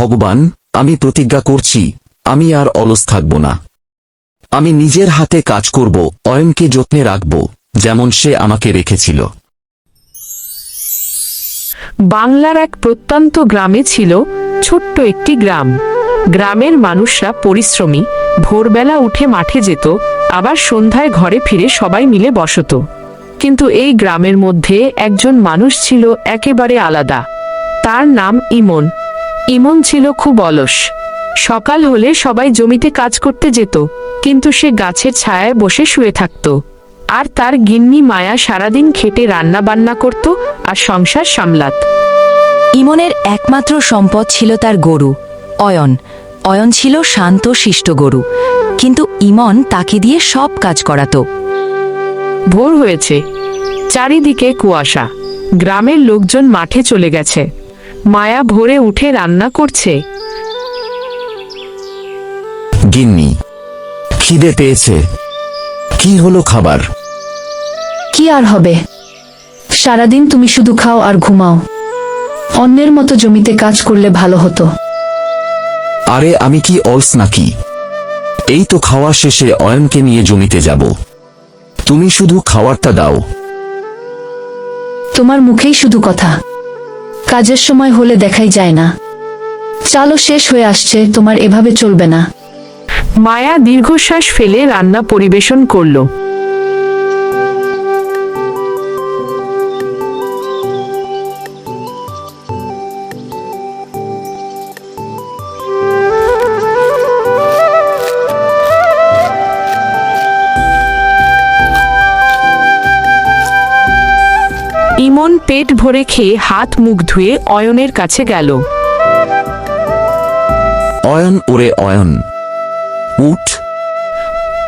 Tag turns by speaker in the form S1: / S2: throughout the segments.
S1: ভগবান, আমি প্রতিজ্ঞা করছি, আমি আর অলস থাকব না। আমি নিজের হাতে কাজ করব, অয়নকে যত্নে রাখব, যেমন সে আমাকে রেখেছিল।
S2: বাংলার এক প্রত্যন্ত গ্রামে ছিল ছোট্ট একটি গ্রাম। গ্রামের মানুষরা পরিশ্রমী, ভোরবেলা উঠে মাঠে যেত, আবার সন্ধ্যায় ঘরে ফিরে সবাই মিলে বসত। কিন্তু এই গ্রামের মধ্যে একজন মানুষ ছিল একেবারে আলাদা। তার নাম ইমন। ইমন ছিল খুব অলস। সকাল হলে সবাই জমিতে কাজ করতে যেত কিন্তু সে গাছের ছায়ায় বসে শুয়ে থাকত। আর তার গিন্নি মায়া সারাদিন খেটে রান্না বান্না করত আর সংসার সামলাত।
S3: ইমনের একমাত্র সম্পদ ছিল তার গরু অয়ন। অয়ন ছিল শান্ত শিষ্ট গরু কিন্তু ইমন তাকে দিয়ে সব কাজ করাতো।
S2: ভোর হয়েছে। চারিদিকে কুয়াশা। গ্রামের লোকজন মাঠে চলে গেছে। মায়া ভোরে উঠে রান্না করছে।
S1: গিন্নি খিদে পেয়েছে। কি হলো খাবার?
S4: কি আর হবে? সারাদিন তুমি শুধু খাও আর ঘুমাও। অন্যের মতো জমিতে কাজ করলে ভালো হতো।
S1: আরে আমি কি অলস নাকি? এই তো খাওয়া শেষে অয়নকে নিয়ে জমিতে যাব। তুমি শুধু খাওয়ারটা দাও।
S4: তোমার মুখেই শুধু কথা। কাজের সময় হলে দেখাই যায় না। চালও শেষ হয়ে আসছে, তোমার এভাবে চলবে না।
S2: মায়া দীর্ঘশ্বাস ফেলে রান্না পরিবেশন করল। ইমন পেট ভরে খেয়ে হাত মুখ ধুয়ে অয়নের কাছে গেল।
S1: অয়ন ওরে অয়ন। উঠ।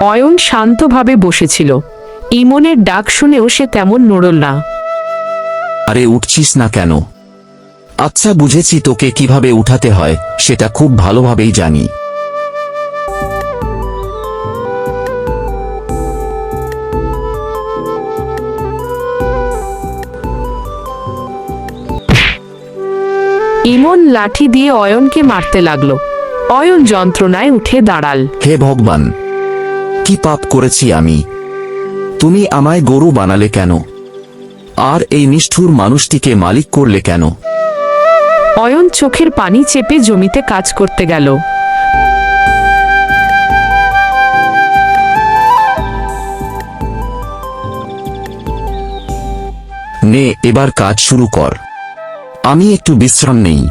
S2: অয়ন শান্তভাবে বসেছিল। ইমনের ডাক শুনেও সে তেমন নড়ল না।
S1: আরে উঠছিস না কেন? আচ্ছা বুঝেছি তোকে কীভাবে উঠাতে হয় সেটা খুব ভালোভাবেই জানি।
S2: লাঠি দিয়ে অয়নকে মারতে লাগল। অয়ন যন্ত্রণায় উঠে দাঁড়াল।
S1: হে ভগবান কি পাপ করেছি আমি? তুমি আমায় গরু বানালে কেন? আর এই নিষ্ঠুর মানুষটিকে মালিক করলে কেন?
S2: অয়ন চোখের পানি চেপে জমিতে কাজ করতে গেল।
S1: নে এবার কাজ শুরু কর। আমি একটু বিশ্রাম নেই।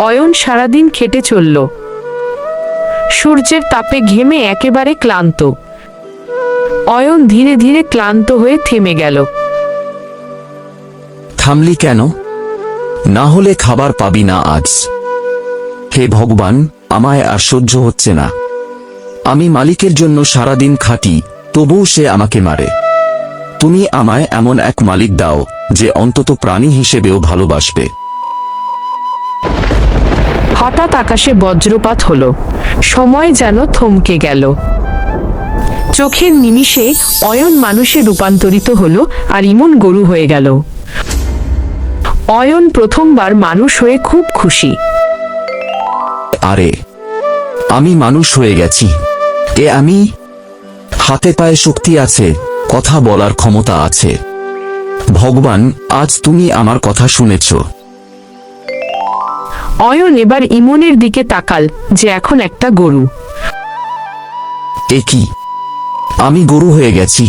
S2: অয়ন সারাদিন খেটে চলল। সূর্যের তাপে ঘেমে একেবারে ক্লান্ত। অয়ন ধীরে ধীরে ক্লান্ত হয়ে থেমে গেল।
S1: থামলি কেন? না হলে খাবার পাবি না আজ। হে ভগবান, আমায় আর সহ্য হচ্ছে না। আমি মালিকের জন্য সারাদিন খাটি, তবুও সে আমাকে মারে। তুমি আমায় এমন এক মালিক দাও, যে অন্তত প্রাণী হিসেবেও ভালোবাসবে।
S2: হঠাৎ আকাশে বজ্রপাত হলো। সময় যেন থমকে গেল। চোখের নিমিষে অয়ন মানুষে রূপান্তরিত হলো আর ইমন গরু হয়ে গেল। অয়ন প্রথমবার মানুষ হয়ে খুব খুশি।
S1: আরে, আমি মানুষ হয়ে গেছি। এ আমি? হাতে পায়ে শক্তি আছে, কথা বলার ক্ষমতা আছে। ভগবান, আজ তুমি আমার কথা শুনেছ।
S2: অয়ন এবার ইমনের দিকে তাকাল যে এখন একটা গরু।
S1: এ কি? আমি গরু হয়ে গেছি।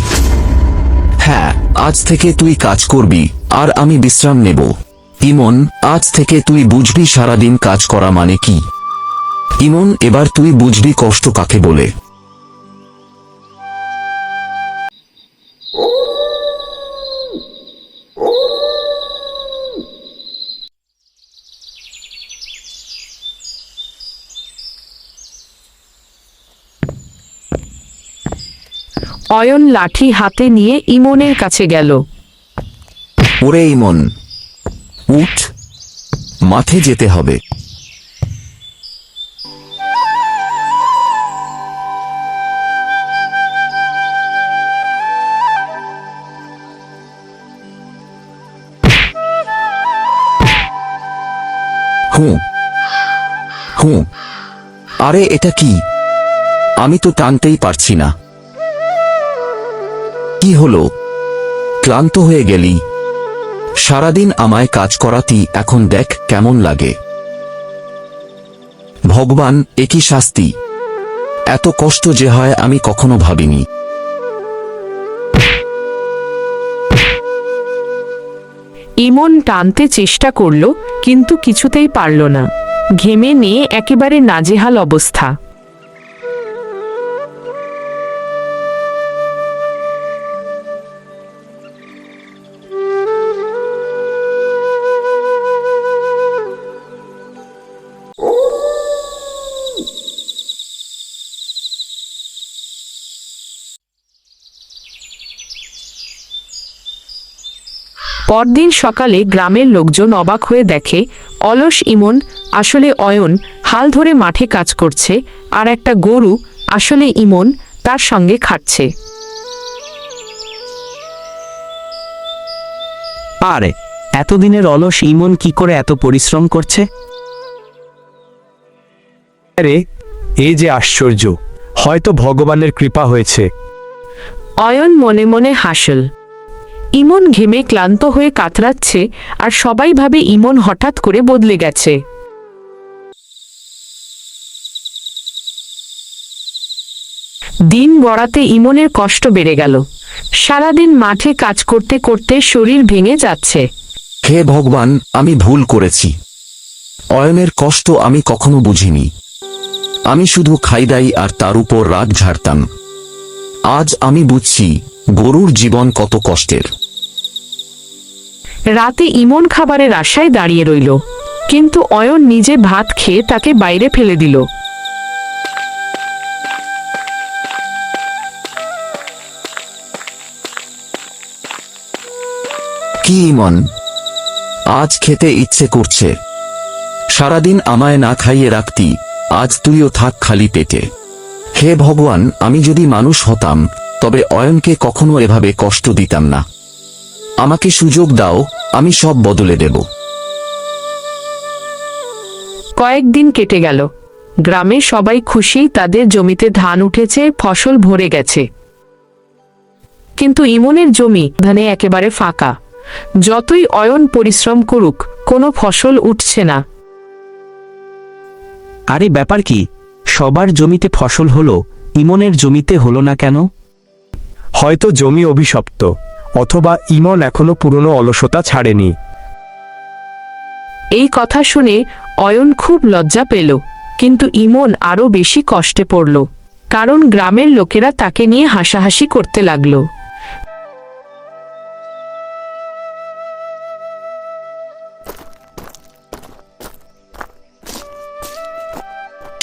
S1: হ্যাঁ আজ থেকে তুই কাজ করবি, আর আমি বিশ্রাম নেব। ইমন, আজ থেকে তুই বুঝবি সারাদিন কাজ করা মানে কি। ইমন, এবার তুই বুঝবি কষ্ট কাকে বলে।
S2: অয়ন লাঠি হাতে নিয়ে ইমনের কাছে গেল।
S1: ওরে ইমন, উঠ, মাঠে যেতে হবে। হুঁ হুঁ, আরে এটা কি? আমি তো টানতেই পারছি না। কি হলো? ক্লান্ত হয়ে গেলি। সারাদিন আমায় কাজ করাতি, এখন দেখ কেমন লাগে। ভগবান একই শাস্তি? এত কষ্ট যে হয় আমি কখনো ভাবিনি।
S2: ইমন টানতে চেষ্টা করল, কিন্তু কিছুতেই পারল না। ঘেমে নিয়ে একেবারে নাজেহাল অবস্থা। পরদিন সকালে গ্রামের লোকজন অবাক হয়ে দেখে অলস ইমন আসলে অয়ন হাল ধরে মাঠে কাজ করছে আর একটা গরু আসলে ইমন তার সঙ্গে খাচ্ছে
S5: আরে এতদিনের অলস ইমন কি করে এত পরিশ্রম করছে?
S6: আরে এই যে আশ্চর্য হয়তো ভগবানের কৃপা হয়েছে।
S2: অয়ন মনে মনে হাসল। ইমন ঘেমে ক্লান্ত হয়ে কাতরাচ্ছে আর সবাই ভাবে ইমন হঠাৎ করে বদলে গেছে। দিন গড়াতে ইমনের কষ্ট বেড়ে গেল। সারাদিন মাঠে কাজ করতে করতে শরীর ভেঙে যাচ্ছে।
S1: হে ভগবান, আমি ভুল করেছি। অয়নের কষ্ট আমি কখনো বুঝিনি। আমি শুধু খাইদাই আর তার উপর রাগ ঝাড়তাম। আজ আমি বুঝছি গরুর জীবন কত কষ্টের।
S2: রাতে ইমন খাবারের আশায় দাঁড়িয়ে রইল কিন্তু অয়ন নিজে ভাত খেয়ে তাকে বাইরে ফেলে দিল।
S1: কি ইমন? আজ খেতে ইচ্ছে করছে। সারাদিন আমায় না খাইয়ে রাখতি আজ তুইও থাক খালি পেটে। হে ভগবান আমি যদি মানুষ হতাম তবে অয়নকে কখনো এভাবে কষ্ট দিতাম না। আমাকে সুযোগ দাও আমি সব বদলে দেব।
S2: কয়েকদিন কেটে গেল। গ্রামে সবাই খুশি তাদের জমিতে ধান উঠেছে ফসল ভরে গেছে। কিন্তু ইমনের জমি ধানে একেবারে ফাঁকা। যতই অয়ন পরিশ্রম করুক কোনো ফসল উঠছে না।
S5: আরে ব্যাপার কি? সবার জমিতে ফসল হলো ইমনের জমিতে হলো না কেন?
S6: হয়তো জমি অভিশপ্ত অথবা ইমন এখনও পুরনো অলসতা ছাড়েনি।
S2: এই কথা শুনে অয়ন খুব লজ্জা পেল কিন্তু ইমন আরও বেশি কষ্টে পড়ল কারণ গ্রামের লোকেরা তাকে নিয়ে হাসাহাসি করতে লাগল।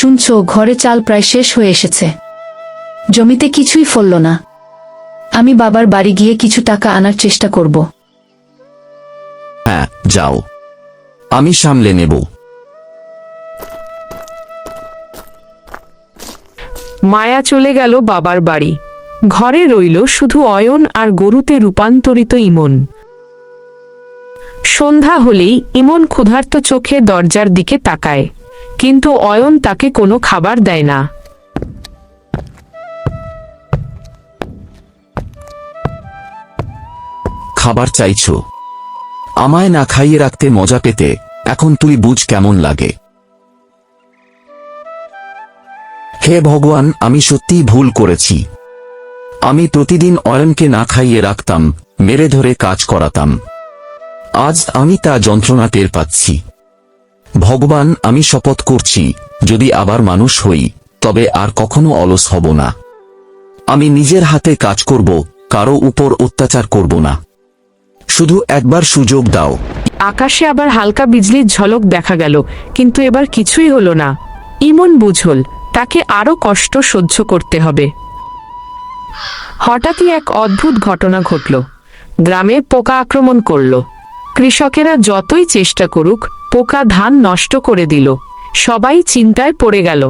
S4: শুনছো ঘরে চাল প্রায় শেষ হয়ে এসেছে। জমিতে কিছুই ফলল না। আমি বাবার বাড়ি গিয়ে কিছু টাকা আনার চেষ্টা করব।
S1: হ্যাঁ যাও। আমি সামলে নেব।
S2: মায়া চলে গেল বাবার বাড়ি। ঘরে রইল শুধু অয়ন আর গরুতে রূপান্তরিত ইমন। সন্ধ্যা হলেই ইমন ক্ষুধার্ত চোখে দরজার দিকে তাকায় কিন্তু অয়ন তাকে কোনো খাবার দেয় না।
S1: খাবার চাইছো। আমায় না খাইয়ে রাখতে মজা পেতে এখন তুই বুঝ কেমন লাগে। হে ভগবান, আমি সত্যিই ভুল করেছি। আমি প্রতিদিন অয়নকে না খাইয়ে রাখতাম, মেরে ধরে কাজ করাতাম। আজ আমি তা যন্ত্রণা টের পাচ্ছি। ভগবান, আমি শপথ করছি, যদি আবার মানুষ হই, তবে আর কখনো অলস হব না। আমি নিজের হাতে কাজ করব, কারও উপর অত্যাচার করব না। শুধু একবার সুযোগ দাও।
S2: আকাশে আবার হালকা বিজলির ঝলক দেখা গেল কিন্তু এবার কিছুই হলো না। ইমন বুঝল তাকে আরও কষ্ট সহ্য করতে হবে। হঠাৎই এক অদ্ভুত ঘটনা ঘটল। গ্রামে পোকা আক্রমণ করল। কৃষকেরা যতই চেষ্টা করুক পোকা ধান নষ্ট করে দিল। সবাই চিন্তায় পড়ে গেল।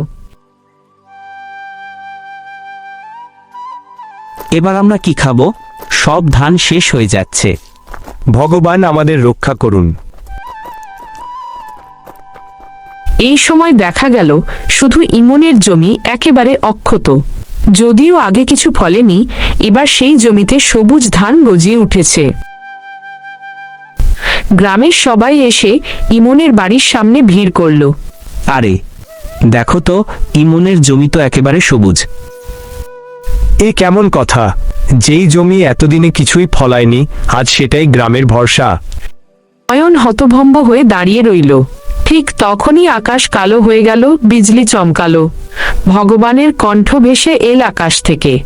S5: এবার আমরা কি খাব? সব ধান শেষ হয়ে যাচ্ছে।
S6: ভগবান আমাদের রক্ষা করুন।
S2: এই সময় দেখা গেল শুধু ইমনের জমি একেবারে অক্ষত। যদিও আগে কিছু ফলেনি এবার সেই জমিতে সবুজ ধান গজিয়ে উঠেছে। গ্রামের সবাই এসে ইমনের বাড়ির সামনে ভিড় করল।
S5: আরে দেখো তো ইমনের জমি তো একেবারে সবুজ।
S6: এ কেমন কথা? যেই জমি এতদিনে কিছুই ফলায়নি আজ সেটাই গ্রামের ভরসা।
S2: অয়ন হতভম্ব হয়ে দাঁড়িয়ে রইল। ঠিক তখনই আকাশ কালো হয়ে গেল বিজলি চমকালো। ভগবানের কণ্ঠ ভেসে এল আকাশ থেকে।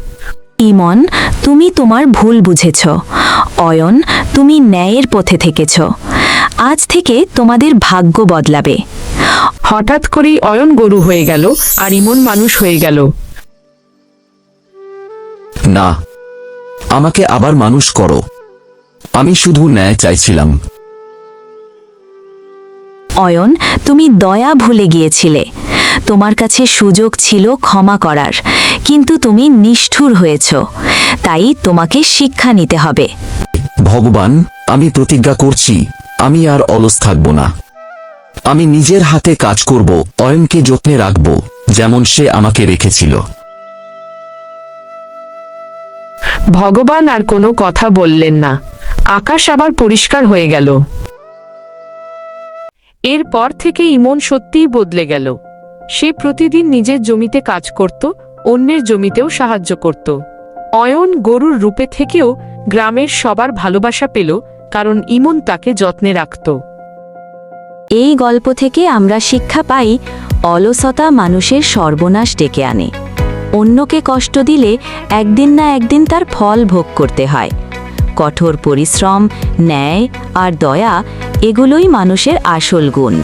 S3: ইমন তুমি তোমার ভুল বুঝেছ। অয়ন তুমি ন্যায়ের পথে থেকেছ। আজ থেকে তোমাদের ভাগ্য বদলাবে।
S2: হঠাৎ করেই অয়ন গরু হয়ে গেল আর ইমন মানুষ হয়ে গেল।
S1: না। আমাকে আবার মানুষ করো। আমি শুধু ন্যায় চাইছিলাম।
S3: অয়ন তুমি দয়া ভুলে গিয়েছিলে। তোমার কাছে সুযোগ ছিল ক্ষমা করার কিন্তু তুমি নিষ্ঠুর হয়েছ। তাই তোমাকে শিক্ষা নিতে হবে।
S1: ভগবান আমি প্রতিজ্ঞা করছি আমি আর অলস থাকব না। আমি নিজের হাতে কাজ করব অয়নকে যত্নে রাখব যেমন সে আমাকে রেখেছিল।
S2: ভগবান আর কোনো কথা বললেন না। আকাশ আবার পরিষ্কার হয়ে গেল। এরপর থেকে ইমন সত্যিই বদলে গেল। সে প্রতিদিন নিজের জমিতে কাজ করত, অন্যের জমিতেও সাহায্য করত। অয়ন গরুর রূপে থেকেও গ্রামের সবার ভালোবাসা পেল, কারণ ইমন তাকে যত্নে রাখত।
S3: এই গল্প থেকে আমরা শিক্ষা পাই, অলসতা মানুষের সর্বনাশ ডেকে আনে। অন্যকে কষ্ট দিলে একদিন না একদিন তার ফল ভোগ করতে হয়। কঠোর পরিশ্রম, ন্যায় আর দয়া এগুলোই মানুষের আসল গুণ।